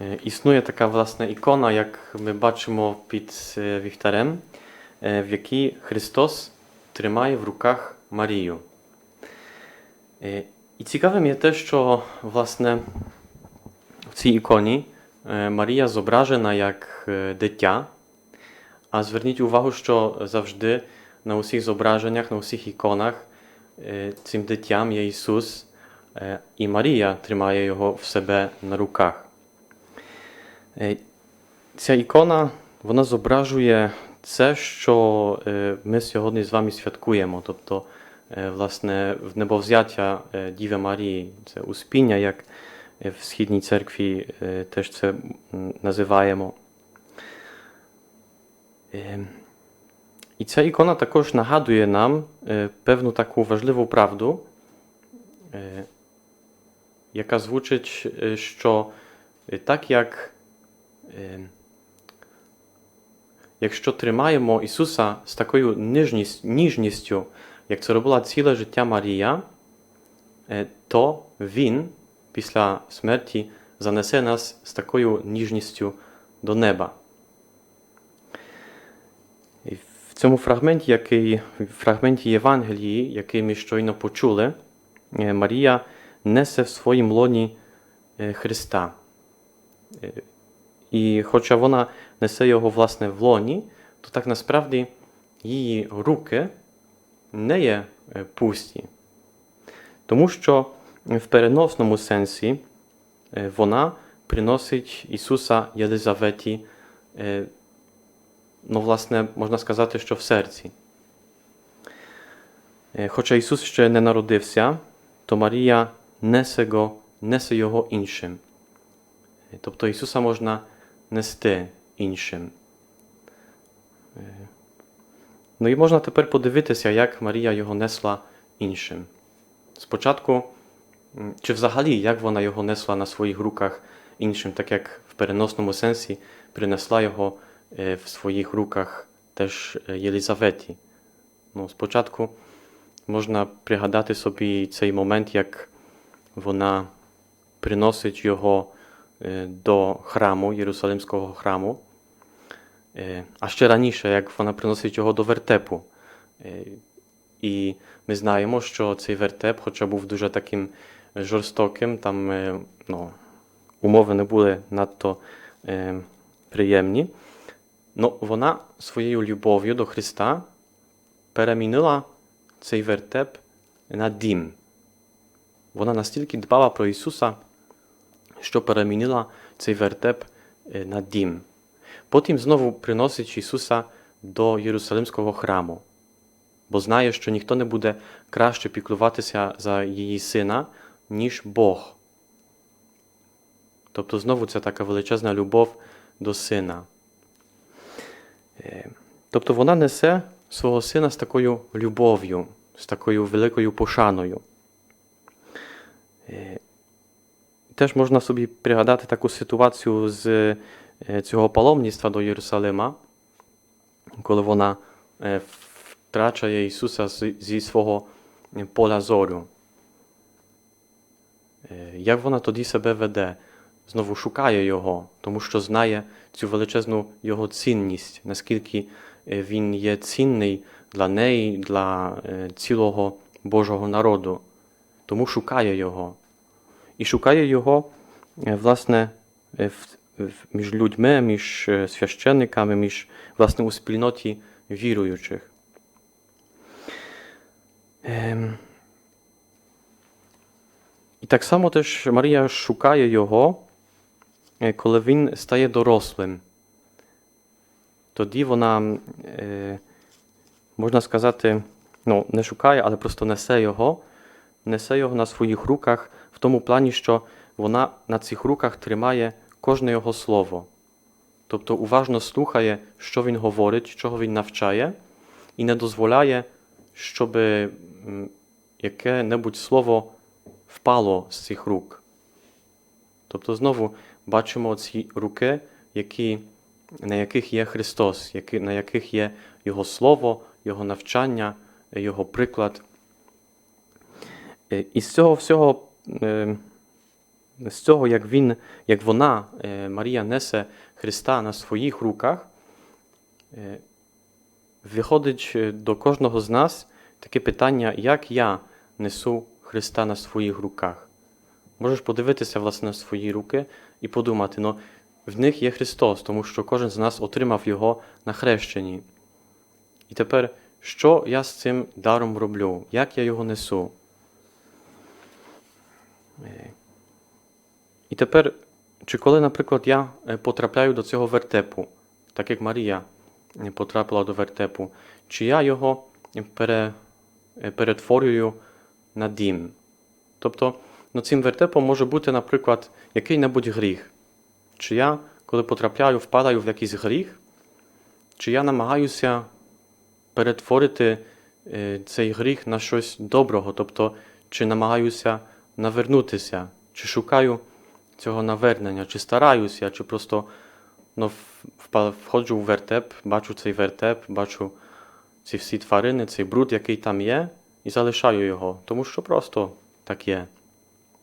Е, Існує така власне ікона, як ми бачимо під е, вівтарем, е, в якій Христос тримає в руках Марію. І цікавим є те, що власне в цій іконі Марія зображена як дитя. А зверніть увагу, що завжди на усіх зображеннях, на усіх іконах цим дитям є Ісус, і Марія тримає його в себе на руках. Е, Ця ікона вона зображує це, що е, ми сьогодні з вами святкуємо. Тобто, е, власне, небовзяття Діви Марії, це успіння, як в Східній церкві теж це називаємо. І ця ікона також нагадує нам певну таку важливу правду, яка звучить, що так як якщо тримаємо Ісуса з такою ніжністю, як це робила ціле життя Марія, е, то Він після смерті занесе нас з такою ніжністю до неба. І в цьому фрагменті, який, фрагменті Євангелії, який ми щойно почули, е, Марія несе в своїм лоні е, Христа. І хоча вона несе його власне в лоні, то так насправді її руки не є е, пусті. Тому що в переносному сенсі е, вона приносить Ісуса Єлизаветі, е, ну, власне, можна сказати, що в серці. Хоча Ісус ще не народився, то Марія несе, го, несе його іншим. Тобто Ісуса можна нести іншим. Ну і можна тепер подивитися, як Марія його несла іншим. Спочатку, чи взагалі, як вона його несла на своїх руках іншим, так як в переносному сенсі принесла його е, в своїх руках теж е, Єлізаветі. Ну, спочатку можна пригадати собі цей момент, як вона приносить його е, до храму, Єрусалимського храму. Е, А ще раніше, як вона приносить його до вертепу. Е, І ми знаємо, що цей вертеп, хоча був дуже таким жорстоким, там ну, умови не були надто приємні. Ну, вона своєю любов'ю до Христа перемінила цей вертеп на дім. Вона настільки дбала про Ісуса, що перемінила цей вертеп е, на дім. Потім знову приносить Ісуса до Єрусалимського храму, бо знає, що ніхто не буде краще піклуватися за її сина, ніж Бог. Тобто знову це така величезна любов до сина. Е, Тобто вона несе свого сина з такою любов'ю, з такою великою пошаною. Теж можна собі пригадати таку ситуацію з е, цього паломництва до Єрусалима, коли вона е, втрачає Ісуса зі свого е, поля зору. Е, Як вона тоді себе веде? Знову шукає Його, тому що знає цю величезну Його цінність, наскільки Він є цінний для неї, для цілого Божого народу. Тому шукає Його. І шукає Його, е, власне, е, між людьми, між е, священниками, між, власне, у спільноті віруючих. Ем, І так само теж Марія шукає Його, коли він стає дорослим. Тоді вона, можна сказати, ну, не шукає, але просто несе його, несе його на своїх руках в тому плані, що вона на цих руках тримає кожне його слово. Тобто уважно слухає, що він говорить, чого він навчає, і не дозволяє, щоб яке-небудь слово впало з цих рук. Тобто знову бачимо ці руки, які, на яких є Христос, які, на яких є Його Слово, Його навчання, Його приклад. Е, І з цього всього з цього, як він, як вона, е, Марія, несе Христа на своїх руках, е, виходить е, до кожного з нас таке питання, як я несу Христа на своїх руках. Можеш подивитися власне на свої руки і подумати, ну, в них є Христос, тому що кожен з нас отримав Його на хрещенні. І тепер, що я з цим даром роблю? Як я його несу? І тепер, чи коли, наприклад, я е, потрапляю до цього вертепу, так як Марія е, потрапила до вертепу, чи я його пере, е, перетворюю на дім? Тобто, ну, цим вертепом може бути, наприклад, який-небудь гріх. Чи я, коли потрапляю, впадаю в якийсь гріх, чи я намагаюся перетворити цей гріх на щось доброго, тобто, чи намагаюся навернутися, чи шукаю цього навернення, чи стараюся, чи просто ну, входжу в вертеп, бачу цей вертеп, бачу ці всі тварини, цей бруд, який там є, і залишаю його, тому що просто так є.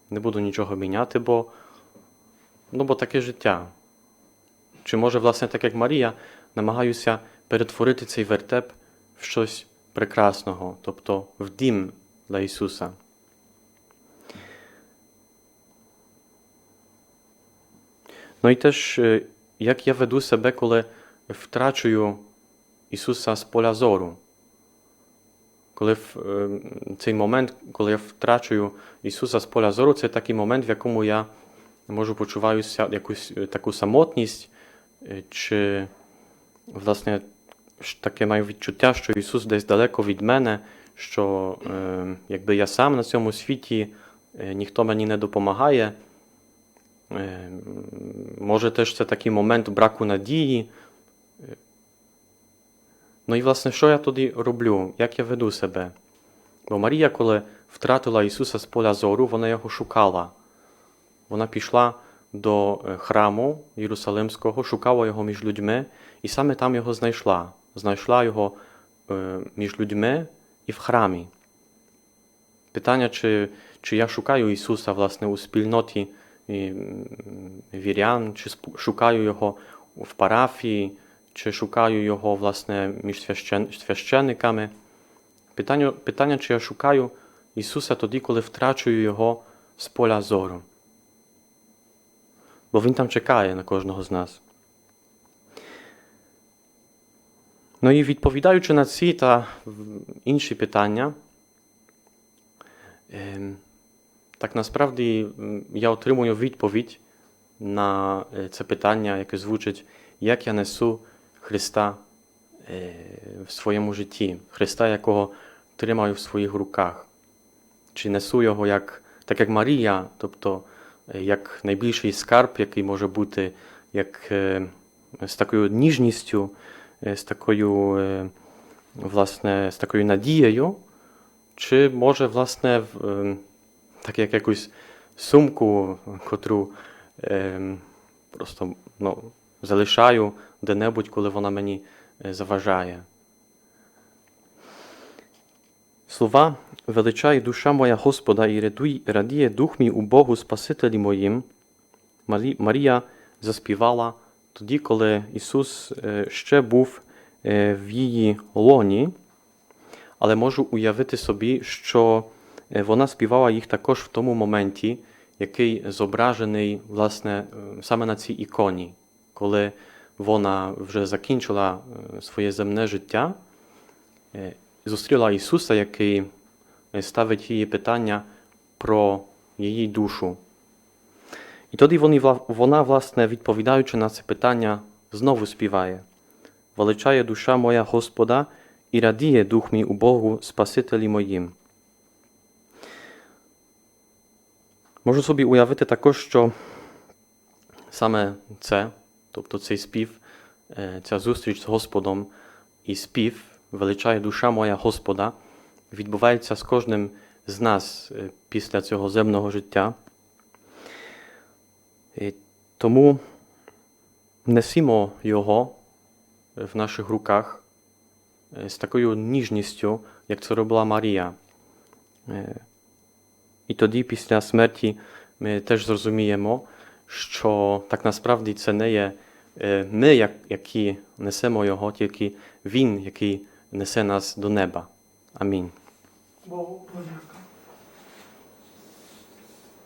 Не буду нічого міняти, бо, ну, бо таке життя. Чи може, власне, так як Марія, намагаюся перетворити цей вертеп в щось прекрасного, тобто в дім для Ісуса. І теж, е, як я веду себе, коли втрачую Ісуса з поля зору. Коли в, цей момент, коли я втрачую Ісуса з поля зору, це такий момент, в якому я можу почуваюся якусь таку самотність, чи власне таке маю відчуття, що Ісус десь далеко від мене, що якби я сам на цьому світі, ніхто мені не допомагає. Е, може теж це такий момент браку надії. Е, Ну і власне, що я тоді роблю? Як я веду себе? Бо Марія, коли втратила Ісуса з поля зору, вона його шукала. Вона пішла до е, храму Єрусалимського, шукала його між людьми, і саме там його знайшла. Знайшла його е, між людьми і в храмі. Питання, чи, чи я шукаю Ісуса власне у спільноті вірян, чи шукаю його в парафії, чи шукаю його власне між священ, священниками. Питання, питання, чи я шукаю Ісуса тоді, коли втрачую Його з поля зору. Бо Він там чекає на кожного з нас. Ну і відповідаючи на ці та інші питання, ем, так насправді я отримую відповідь на е, це питання, яке звучить, як я несу Христа е, в своєму житті, Христа, якого тримаю в своїх руках. Чи несу його як, так як Марія, тобто е, як найбільший скарб, який може бути як, з такою ніжністю, з такою, власне, з такою надією, чи може, власне, в, е, так як якусь сумку, котру е, просто ну, залишаю де-небудь, коли вона мені е, заважає. Слова величає душа моя Господа і радіє дух мій у Богу Спасителі моїм. Марія заспівала тоді, коли Ісус е, ще був е, в її лоні, але можу уявити собі, що вона співала їх також в тому моменті, який зображений власне е, саме на цій іконі, коли вона вже закінчила е, своє земне життя, е, зустріла Ісуса, який е, ставить їй питання про її душу. І тоді вона, власне, відповідаючи на це питання, знову співає: Величає душа моя Господа і радіє дух мій у Богу Спасителі моїм. Можу собі уявити також, що саме це, тобто цей спів, ця зустріч з Господом і спів, величає душа моя Господа, відбувається з кожним з нас після цього земного життя. І тому несімо його в наших руках з такою ніжністю, як це робила Марія. І тоді, після смерті ми теж зрозуміємо, що так насправді це не є ми, які несемо його, тільки Він, який несе нас до неба. Амінь.